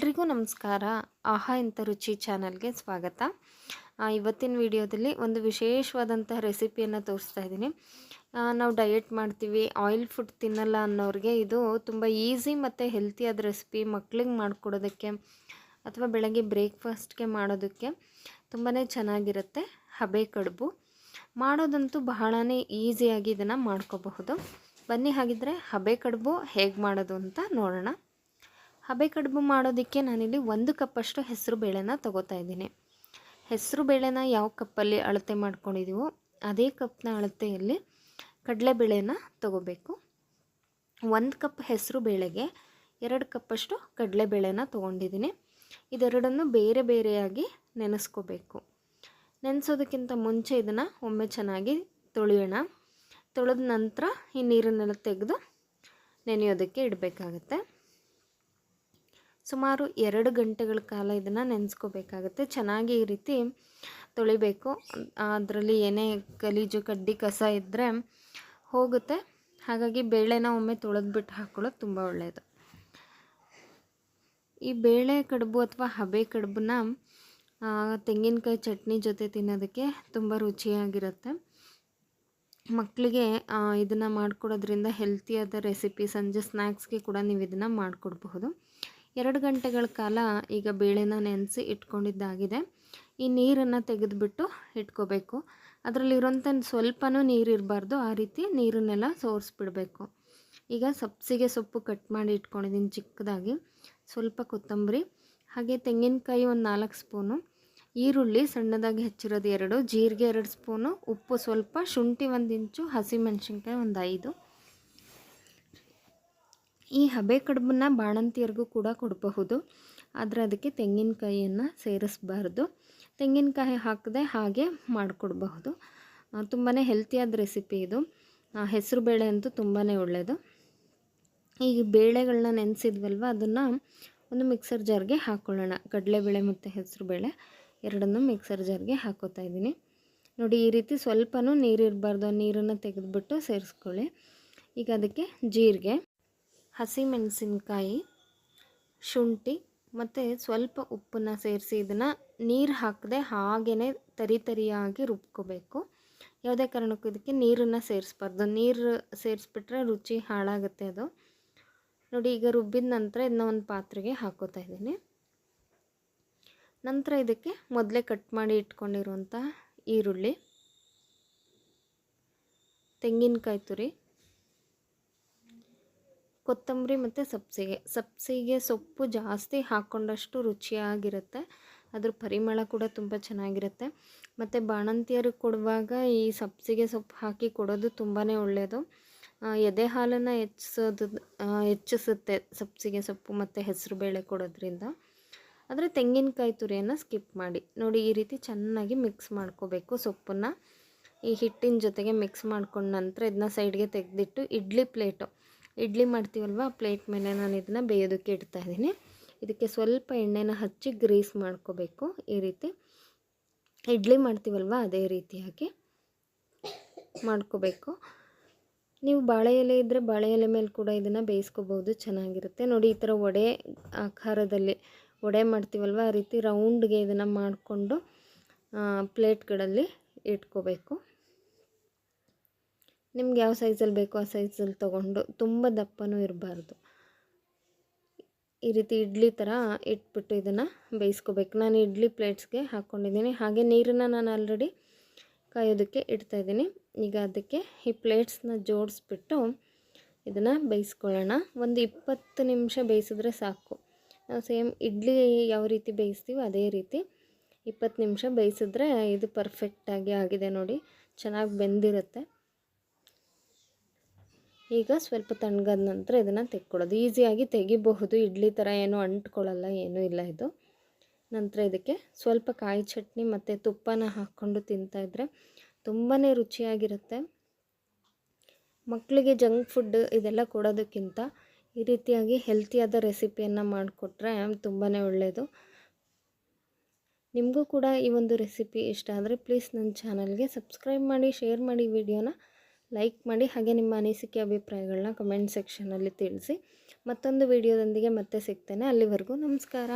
ಎಲ್ರಿಗೂ ನಮಸ್ಕಾರ. ಆಹಾ ಇಂಥ ರುಚಿ ಚಾನಲ್ಗೆ ಸ್ವಾಗತ. ಇವತ್ತಿನ ವಿಡಿಯೋದಲ್ಲಿ ಒಂದು ವಿಶೇಷವಾದಂತಹ ರೆಸಿಪಿಯನ್ನು ತೋರಿಸ್ತಾ ಇದ್ದೀನಿ. ನಾವು ಡಯೆಟ್ ಮಾಡ್ತೀವಿ, ಆಯಿಲ್ ಫುಡ್ ತಿನ್ನಲ್ಲ ಅನ್ನೋರಿಗೆ ಇದು ತುಂಬ ಈಸಿ ಮತ್ತು ಹೆಲ್ತಿಯಾದ ರೆಸಿಪಿ ಮಕ್ಳಿಗೆ ಮಾಡಿಕೊಡೋದಕ್ಕೆ ಅಥವಾ ಬೆಳಗ್ಗೆ ಬ್ರೇಕ್ಫಾಸ್ಟ್ಗೆ ಮಾಡೋದಕ್ಕೆ ತುಂಬಾ ಚೆನ್ನಾಗಿರುತ್ತೆ. ಹಬೆ ಕಡುಬು. ಮಾಡೋದಂತೂ ಬಹಳನೇ ಈಸಿಯಾಗಿ ಇದನ್ನು ಮಾಡ್ಕೋಬಹುದು. ಬನ್ನಿ ಹಾಗಿದ್ರೆ ಹಬೆ ಕಡುಬು ಹೇಗೆ ಮಾಡೋದು ಅಂತ ನೋಡೋಣ. ಹಬೆ ಕಡುಬು ಮಾಡೋದಕ್ಕೆ ನಾನಿಲ್ಲಿ ಒಂದು ಕಪ್ಪಷ್ಟು ಹೆಸರು ಬೇಳೆನ ತಗೋತಾ ಇದ್ದೀನಿ. ಹೆಸರು ಬೇಳೆನ ಯಾವ ಕಪ್ಪಲ್ಲಿ ಅಳತೆ ಮಾಡ್ಕೊಂಡಿದ್ದೀವೋ ಅದೇ ಕಪ್ನ ಅಳತೆಯಲ್ಲಿ ಕಡಲೆಬೇಳೆನ ತಗೋಬೇಕು. ಒಂದು ಕಪ್ ಹೆಸರು ಬೇಳೆಗೆ ಎರಡು ಕಪ್ಪಷ್ಟು ಕಡಲೆಬೇಳೆನ ತೊಗೊಂಡಿದ್ದೀನಿ. ಇದೆರಡನ್ನು ಬೇರೆ ಬೇರೆಯಾಗಿ ನೆನೆಸ್ಕೋಬೇಕು. ನೆನೆಸೋದಕ್ಕಿಂತ ಮುಂಚೆ ಇದನ್ನು ಒಮ್ಮೆ ಚೆನ್ನಾಗಿ ತೊಳೆಯೋಣ. ತೊಳೆದ ನಂತರ ಈ ನೀರನ್ನೆಲ್ಲ ತೆಗೆದು ನೆನೆಯೋದಕ್ಕೆ ಇಡಬೇಕಾಗತ್ತೆ. ಸುಮಾರು ಎರಡು ಗಂಟೆಗಳ ಕಾಲ ಇದನ್ನು ನೆನೆಸ್ಕೋಬೇಕಾಗತ್ತೆ. ಚೆನ್ನಾಗಿ ಈ ರೀತಿ ತೊಳಿಬೇಕು. ಅದರಲ್ಲಿ ಏನೇ ಗಲೀಜು, ಕಡ್ಡಿ, ಕಸ ಇದ್ದರೆ ಹೋಗುತ್ತೆ. ಹಾಗಾಗಿ ಬೇಳೆನ ಒಮ್ಮೆ ತೊಳೆದ್ಬಿಟ್ಟು ಹಾಕ್ಕೊಳ್ಳೋದು ತುಂಬ ಒಳ್ಳೆಯದು ಈ ಬೇಳೆ ಕಡುಬು ಅಥವಾ ಹಬೆ ಕಡುಬನ್ನ ತೆಂಗಿನಕಾಯಿ ಚಟ್ನಿ ಜೊತೆ ತಿನ್ನೋದಕ್ಕೆ ತುಂಬ ರುಚಿಯಾಗಿರುತ್ತೆ. ಮಕ್ಕಳಿಗೆ ಇದನ್ನು ಮಾಡಿಕೊಡೋದ್ರಿಂದ ಹೆಲ್ತಿಯಾದ ರೆಸಿಪಿ ಸಂಜೆ ಸ್ನ್ಯಾಕ್ಸ್ಗೆ ಕೂಡ ನೀವು ಇದನ್ನು ಮಾಡಿಕೊಡ್ಬಹುದು. ಎರಡು ಗಂಟೆಗಳ ಕಾಲ ಈಗ ಬೇಳೆನ ನೆನೆಸಿ ಇಟ್ಕೊಂಡಿದ್ದಾಗಿದೆ. ಈ ನೀರನ್ನು ತೆಗೆದುಬಿಟ್ಟು ಇಟ್ಕೋಬೇಕು. ಅದರಲ್ಲಿರೋಂಥ ಸ್ವಲ್ಪನೂ ನೀರು ಇರಬಾರ್ದು. ಆ ರೀತಿ ನೀರನ್ನೆಲ್ಲ ಸೋರಿಸ್ಬಿಡಬೇಕು. ಈಗ ಸಬ್ಸಿಗೆ ಸೊಪ್ಪು ಕಟ್ ಮಾಡಿ ಇಟ್ಕೊಂಡಿದ್ದೀನಿ ಚಿಕ್ಕದಾಗಿ. ಸ್ವಲ್ಪ ಕೊತ್ತಂಬರಿ, ಹಾಗೆ ತೆಂಗಿನಕಾಯಿ ಒಂದು ನಾಲ್ಕು ಸ್ಪೂನು, ಈರುಳ್ಳಿ ಸಣ್ಣದಾಗಿ ಹೆಚ್ಚಿರೋದು ಎರಡು, ಜೀರಿಗೆ ಎರಡು ಸ್ಪೂನು, ಉಪ್ಪು ಸ್ವಲ್ಪ, ಶುಂಠಿ ಒಂದು ಇಂಚು, ಹಸಿಮೆಣಸಿನ್ಕಾಯಿ ಒಂದು ಐದು. ಈ ಹಬೆ ಕಡುಬನ್ನು ಬಾಣಂತಿಯರಿಗೂ ಕೂಡ ಕೊಡಬಹುದು. ಆದರೆ ಅದಕ್ಕೆ ತೆಂಗಿನಕಾಯಿಯನ್ನು ಸೇರಿಸಬಾರ್ದು. ತೆಂಗಿನಕಾಯಿ ಹಾಕದೆ ಹಾಗೆ ಮಾಡಿಕೊಡ್ಬಹುದು. ತುಂಬಾ ಹೆಲ್ತಿಯಾದ ರೆಸಿಪಿ ಇದು. ಹೆಸರು ಬೇಳೆ ಅಂತೂ ತುಂಬಾ ಒಳ್ಳೆಯದು ಈ ಬೇಳೆಗಳನ್ನ ನೆನೆಸಿದ್ವಲ್ವ, ಅದನ್ನು ಒಂದು ಮಿಕ್ಸರ್ ಜಾರ್ಗೆ ಹಾಕ್ಕೊಳ್ಳೋಣ ಕಡಲೆಬೇಳೆ ಮತ್ತು ಹೆಸರು ಬೇಳೆ ಎರಡನ್ನೂ ಮಿಕ್ಸರ್ ಜಾರ್ಗೆ ಹಾಕೋತಾ ಇದ್ದೀನಿ. ನೋಡಿ, ಈ ರೀತಿ ಸ್ವಲ್ಪನೂ ನೀರಿರಬಾರ್ದು. ನೀರನ್ನು ತೆಗೆದುಬಿಟ್ಟು ಸೇರಿಸ್ಕೊಳ್ಳಿ. ಈಗ ಅದಕ್ಕೆ ಜೀರಿಗೆ. ಹಸಿಮೆಣಸಿನ್ಕಾಯಿ, ಶುಂಠಿ ಮತ್ತು ಸ್ವಲ್ಪ ಉಪ್ಪನ್ನು ಸೇರಿಸಿ ಇದನ್ನು ನೀರು ಹಾಕದೆ ಹಾಗೇ ತರಿ ತರಿಯಾಗಿ ರುಬ್ಕೋಬೇಕು. ಯಾವುದೇ ಕಾರಣಕ್ಕೂ ಇದಕ್ಕೆ ನೀರನ್ನು ಸೇರಿಸ್ಬಾರ್ದು. ನೀರು ಸೇರಿಸ್ಬಿಟ್ರೆ ರುಚಿ ಹಾಳಾಗುತ್ತೆ ಅದು. ನೋಡಿ, ಈಗ ರುಬ್ಬಿದ ನಂತರ ಇದನ್ನ ಒಂದು ಪಾತ್ರೆಗೆ ಹಾಕೋತಾ ಇದ್ದೀನಿ. ನಂತರ ಇದಕ್ಕೆ ಮೊದಲೇ ಕಟ್ ಮಾಡಿ ಇಟ್ಕೊಂಡಿರುವಂಥ ಈರುಳ್ಳಿ, ತೆಂಗಿನಕಾಯಿ ತುರಿ ಕೊತ್ತಂಬರಿ ಮತ್ತು ಸಬ್ಸಿಗೆ. ಸಬ್ಸಿಗೆ ಸೊಪ್ಪು ಜಾಸ್ತಿ ಹಾಕ್ಕೊಂಡಷ್ಟು ರುಚಿಯಾಗಿರುತ್ತೆ. ಅದ್ರ ಪರಿಮಳ ಕೂಡ ತುಂಬ ಚೆನ್ನಾಗಿರುತ್ತೆ. ಮತ್ತು ಬಾಣಂತಿಯರಿಗೆ ಕೊಡುವಾಗ ಈ ಸಬ್ಸಿಗೆ ಸೊಪ್ಪು ಹಾಕಿ ಕೊಡೋದು ತುಂಬಾ ಒಳ್ಳೆಯದು ಎದೆ ಹಾಲನ್ನು ಹೆಚ್ಚಿಸೋದು ಹೆಚ್ಚಿಸುತ್ತೆ ಸಬ್ಸಿಗೆ ಸೊಪ್ಪು ಮತ್ತು ಹೆಸರು ಬೇಳೆ ಕೊಡೋದ್ರಿಂದ. ಆದರೆ ತೆಂಗಿನಕಾಯಿ ತುರಿಯನ್ನು ಸ್ಕಿಪ್ ಮಾಡಿ. ನೋಡಿ ಈ ರೀತಿ ಚೆನ್ನಾಗಿ ಮಿಕ್ಸ್ ಮಾಡ್ಕೋಬೇಕು ಸೊಪ್ಪನ್ನು. ಈ ಹಿಟ್ಟಿನ ಜೊತೆಗೆ ಮಿಕ್ಸ್ ಮಾಡ್ಕೊಂಡ ನಂತರ ಇದನ್ನ ಸೈಡ್ಗೆ ತೆಗೆದಿಟ್ಟು ಇಡ್ಲಿ ಪ್ಲೇಟು. ಇಡ್ಲಿ ಮಾಡ್ತೀವಲ್ವ? ಪ್ಲೇಟ್ ಮೇಲೆ ನಾನು ಇದನ್ನು ಬೇಯೋದಕ್ಕೆ ಇಡ್ತಾ ಇದ್ದೀನಿ. ಇದಕ್ಕೆ ಸ್ವಲ್ಪ ಎಣ್ಣೆನ ಹಚ್ಚಿ ಗ್ರೀಸ್ ಮಾಡ್ಕೋಬೇಕು ಈ ರೀತಿ. ಇಡ್ಲಿ ಮಾಡ್ತೀವಲ್ವ? ಅದೇ ರೀತಿಯಾಗಿ ಮಾಡ್ಕೋಬೇಕು. ನೀವು ಬಾಳೆ ಎಲೆ ಇದ್ದರೆ ಬಾಳೆ ಎಲೆ ಮೇಲೆ ಕೂಡ ಇದನ್ನು ಬೇಯಿಸ್ಕೋಬೋದು, ಚೆನ್ನಾಗಿರುತ್ತೆ. ನೋಡಿ, ಈ ಥರ ವಡೆ ಆಕಾರದಲ್ಲಿ ವಡೆ ಮಾಡ್ತೀವಲ್ವ? ಆ ರೀತಿ ರೌಂಡ್ಗೆ ಇದನ್ನು ಮಾಡಿಕೊಂಡು ಪ್ಲೇಟ್ಗಳಲ್ಲಿ ಇಟ್ಕೋಬೇಕು. ನಿಮ್ಗೆ ಯಾವ ಸೈಜಲ್ಲಿ ಬೇಕೋ ಆ ಸೈಜಲ್ಲಿ ತೊಗೊಂಡು ತುಂಬ ದಪ್ಪನೂ ಇರಬಾರ್ದು. ಈ ರೀತಿ ಇಡ್ಲಿ ಥರ ಇಟ್ಬಿಟ್ಟು ಇದನ್ನು ಬೇಯಿಸ್ಕೋಬೇಕು. ನಾನು ಇಡ್ಲಿ ಪ್ಲೇಟ್ಸ್ಗೆ ಹಾಕ್ಕೊಂಡಿದ್ದೀನಿ ಹಾಗೆ ನೀರನ್ನು ನಾನು ಆಲ್ರೆಡಿ ಕಾಯೋದಕ್ಕೆ ಇಡ್ತಾಯಿದ್ದೀನಿ ಈಗ ಅದಕ್ಕೆ ಈ ಪ್ಲೇಟ್ಸ್ನ ಜೋಡಿಸ್ಬಿಟ್ಟು ಇದನ್ನು ಬೇಯಿಸ್ಕೊಳ್ಳೋಣ. ಒಂದು ಇಪ್ಪತ್ತು ನಿಮಿಷ ಬೇಯಿಸಿದ್ರೆ ಸಾಕು. ನಾವು ಸೇಮ್ ಇಡ್ಲಿ ಯಾವ ರೀತಿ ಬೇಯಿಸ್ತೀವಿ ಅದೇ ರೀತಿ ಇಪ್ಪತ್ತು ನಿಮಿಷ ಬೇಯಿಸಿದ್ರೆ ಇದು ಪರ್ಫೆಕ್ಟಾಗಿ ಆಗಿದೆ ನೋಡಿ. ಚೆನ್ನಾಗಿ ಬೆಂದಿರುತ್ತೆ. ಈಗ ಸ್ವಲ್ಪ ತಣ್ಣಗಾದ ನಂತರ ಇದನ್ನು ತೆಕ್ಕೊಳ್ಳೋದು. ಈಸಿಯಾಗಿ ತೆಗಿಬಹುದು. ಇಡ್ಲಿ ಥರ ಏನೂ ಅಂಟ್ಕೊಳ್ಳಲ್ಲ, ಏನೂ ಇಲ್ಲ ಇದು. ನಂತರ ಇದಕ್ಕೆ ಸ್ವಲ್ಪ ಕಾಯಿ ಚಟ್ನಿ ಮತ್ತು ತುಪ್ಪನ ಹಾಕ್ಕೊಂಡು ತಿಂತಾಯಿದ್ರೆ ತುಂಬಾ ರುಚಿಯಾಗಿರುತ್ತೆ. ಮಕ್ಕಳಿಗೆ ಜಂಕ್ ಫುಡ್ ಇದೆಲ್ಲ ಕೊಡೋದಕ್ಕಿಂತ ಈ ರೀತಿಯಾಗಿ ಹೆಲ್ತಿಯಾದ ರೆಸಿಪಿಯನ್ನು ಮಾಡಿಕೊಟ್ರೆ ತುಂಬಾ ಒಳ್ಳೆಯದು ನಿಮಗೂ ಕೂಡ ಈ ಒಂದು ರೆಸಿಪಿ ಇಷ್ಟ ಆದರೆ ಪ್ಲೀಸ್ ನನ್ನ ಚಾನಲ್ಗೆ ಸಬ್ಸ್ಕ್ರೈಬ್ ಮಾಡಿ, ಶೇರ್ ಮಾಡಿ ವಿಡಿಯೋನ. ಲೈಕ್ ಮಾಡಿ ಹಾಗೆ ನಿಮ್ಮ ಅನಿಸಿಕೆ ಅಭಿಪ್ರಾಯಗಳನ್ನ ಕಮೆಂಟ್ ಸೆಕ್ಷನಲ್ಲಿ ತಿಳಿಸಿ ಮತ್ತೊಂದು ವಿಡಿಯೋದೊಂದಿಗೆ ಮತ್ತೆ ಸಿಗ್ತೇನೆ. ಅಲ್ಲಿವರೆಗೂ ನಮಸ್ಕಾರ.